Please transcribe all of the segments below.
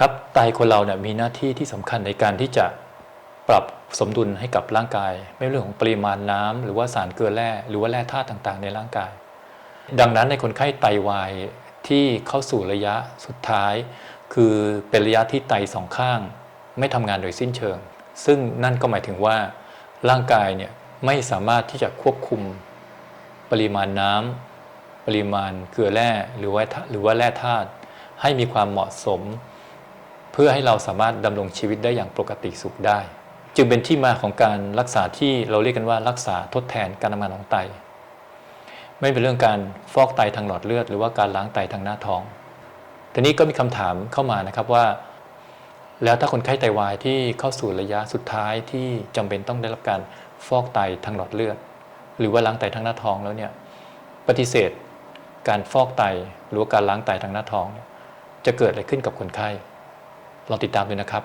ครับไตคนเราเนี่ยมีหน้าที่ที่สำคัญในการที่จะปรับสมดุลให้กับร่างกาย ไม่เรื่องของปริมาณน้ำหรือว่าสารเกลือแร่หรือว่าแร่ธาตุต่างๆ ในร่างกาย ดังนั้นในคนไข้ไตวายที่เข้าสู่ระยะสุดท้าย คือเป็นระยะที่ไตสองข้าง ไม่ทำงานโดยสิ้นเชิง ซึ่งนั่นก็หมายถึงว่าร่างกายเนี่ยไม่สามารถที่จะควบคุมปริมาณน้ำปริมาณเกลือแร่หรือว่าหรือว่าแร่ธาตุให้มีความเหมาะสม เพื่อให้เราสามารถดำรงชีวิตได้อย่างปกติสุขได้ จึงเป็นที่มาของการรักษาที่เราเรียกกันว่ารักษาทดแทนการทำงานของไต ไม่เป็นเรื่องการฟอกไตทางหลอดเลือด หรือว่าการล้างไตทางหน้าท้องทีนี้ก็มีคำถามเข้ามานะครับว่า แล้วถ้าคนไข้ไตวายที่เข้าสู่ระยะสุดท้ายที่จำเป็นต้องได้รับการฟอกไตทางหลอดเลือด หรือว่าล้างไตทางหน้าท้องแล้วเนี่ยปฏิเสธการฟอกไตหรือการล้างไตทางหน้าท้อง จะเกิดอะไรขึ้นกับคนไข้ ลองติดตามดูนะครับ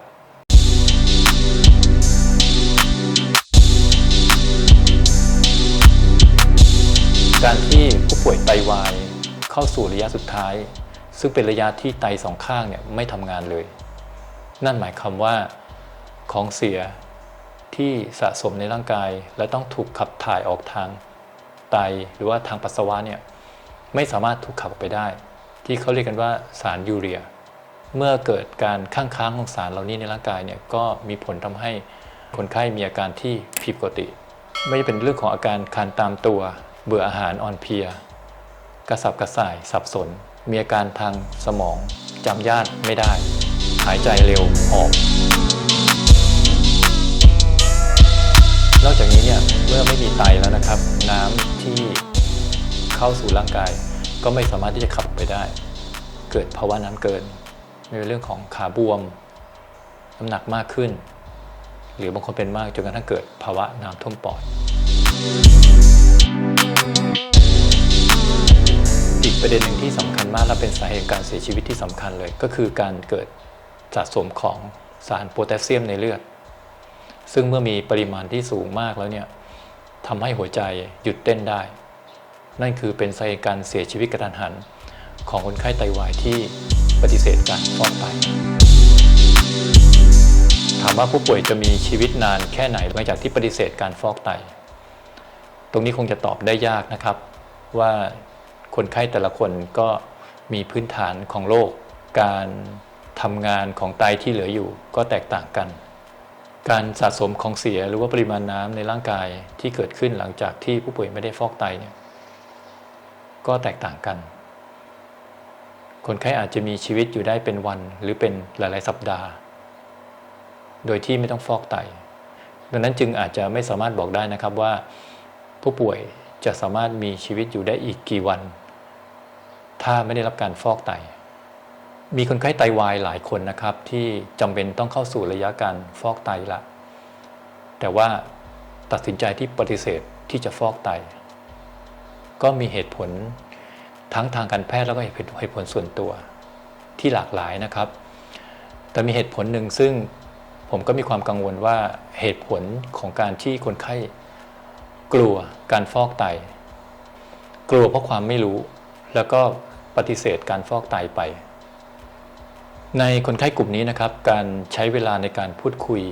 การที่ผู้ป่วยไตวายเข้าสู่ระยะสุดท้าย ซึ่งเป็นระยะที่ไตสองข้างเนี่ยไม่ทำงานเลย นั่นหมายความว่าของเสียที่สะสมในร่างกาย และต้องถูกขับถ่ายออกทางไตหรือว่าทางปัสสาวะเนี่ยไม่สามารถถูกขับออกไปได้ ที่เขาเรียกกันว่าสารยูเรีย เมื่อเกิดการข้างค้างของสารเหล่านี้ในร่างกายเนี่ยก็มีผลทำให้คนไข้มีอาการที่ผิดปกติ ไม่เป็นเรื่องของอาการคันตามตัว เบื่ออาหารอ่อนเพลีย กระสับกระส่ายสับสน มีอาการทางสมองจำญาติไม่ได้ หายใจเร็วหอบนอกจากนี้เนี่ยเมื่อไม่มีไตแล้วนะครับ น้ำที่เข้าสู่ร่างกาย ก็ไม่สามารถที่จะขับไปได้ เกิดภาวะน้ำเกิน ไม่ว่าเรื่องของขาบวมน้ำหนักมากขึ้น หรือบางคนเป็นมากจนกระทั่งเกิดภาวะน้ำท่วมปอด อีกประเด็นหนึ่งที่สำคัญมากและเป็นสาเหตุการเสียชีวิตที่สำคัญเลย ก็คือการเกิดสะสมของสารโพแทสเซียมในเลือด ซึ่งเมื่อมีปริมาณที่สูงมากแล้วเนี่ยทำให้หัวใจหยุดเต้นได้ นั่นคือเป็นสาเหตุการเสียชีวิตกระทันหันของคนไข้ไตวายที่ ปฏิเสธการฟอกไตถามว่าผู้ป่วยจะมีชีวิตนานแค่ไหนหลังจากที่ปฏิเสธการฟอกไต ตรงนี้คงจะตอบได้ยากนะครับ ว่าคนไข้แต่ละคนก็มีพื้นฐานของโรคการทำงานของไตที่เหลืออยู่ก็แตกต่างกัน การสะสมของเสียหรือว่าปริมาณน้ำในร่างกายที่เกิดขึ้นหลังจากที่ผู้ป่วยไม่ได้ฟอกไตเนี่ยก็แตกต่างกัน คนไข้อาจจะมีชีวิตอยู่ได้เป็นวันหรือเป็นหลาย ๆ สัปดาห์ โดยที่ไม่ต้องฟอกไต ดังนั้นจึงอาจจะไม่สามารถบอกได้นะครับว่า ผู้ป่วยจะสามารถมีชีวิตอยู่ได้อีกกี่วัน ถ้าไม่ได้รับการฟอกไต มีคนไข้ไตวายหลายคนนะครับ ที่จำเป็นต้องเข้าสู่ระยะการฟอกไตละ แต่ว่าตัดสินใจที่ปฏิเสธที่จะฟอกไต ก็มีเหตุผล ทั้งทางการแพทย์แล้วก็เหตุผลส่วนตัวที่หลากหลายนะครับ แต่มีเหตุผลหนึ่งซึ่งผมก็มีความกังวลว่าเหตุผลของการที่คนไข้กลัวการฟอกไต กลัวเพราะความไม่รู้ แล้วก็ปฏิเสธการฟอกไตไป ในคนไข้กลุ่มนี้นะครับ การใช้เวลาในการพูดคุย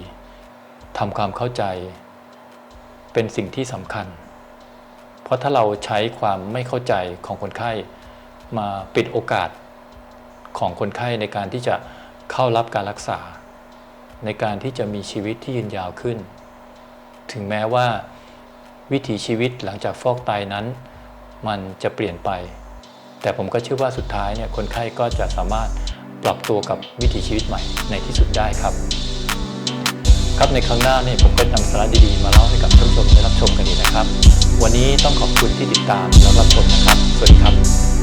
ทำความเข้าใจ เป็นสิ่งที่สำคัญ เพราะถ้าเราใช้ความไม่เข้าใจของคนไข้ มาปิดโอกาสของคนไข้ในการที่จะเข้ารับการรักษา ในการที่จะมีชีวิตที่ยืนยาวขึ้น ถึงแม้ว่าวิถีชีวิตหลังจากฟอกไตนั้น มันจะเปลี่ยนไป แต่ผมก็เชื่อว่าสุดท้ายเนี่ยคนไข้ก็จะสามารถปรับตัวกับวิถีชีวิตใหม่ในที่สุดได้ครับ ครับในครั้งหน้าเนี่ยผมก็นำสาระดีๆ มาเล่าให้กับท่านผู้ชมได้รับชมกันอีกนะครับ วันนี้ต้องขอบคุณที่ติดตามและรับชมนะครับ สวัสดีครับ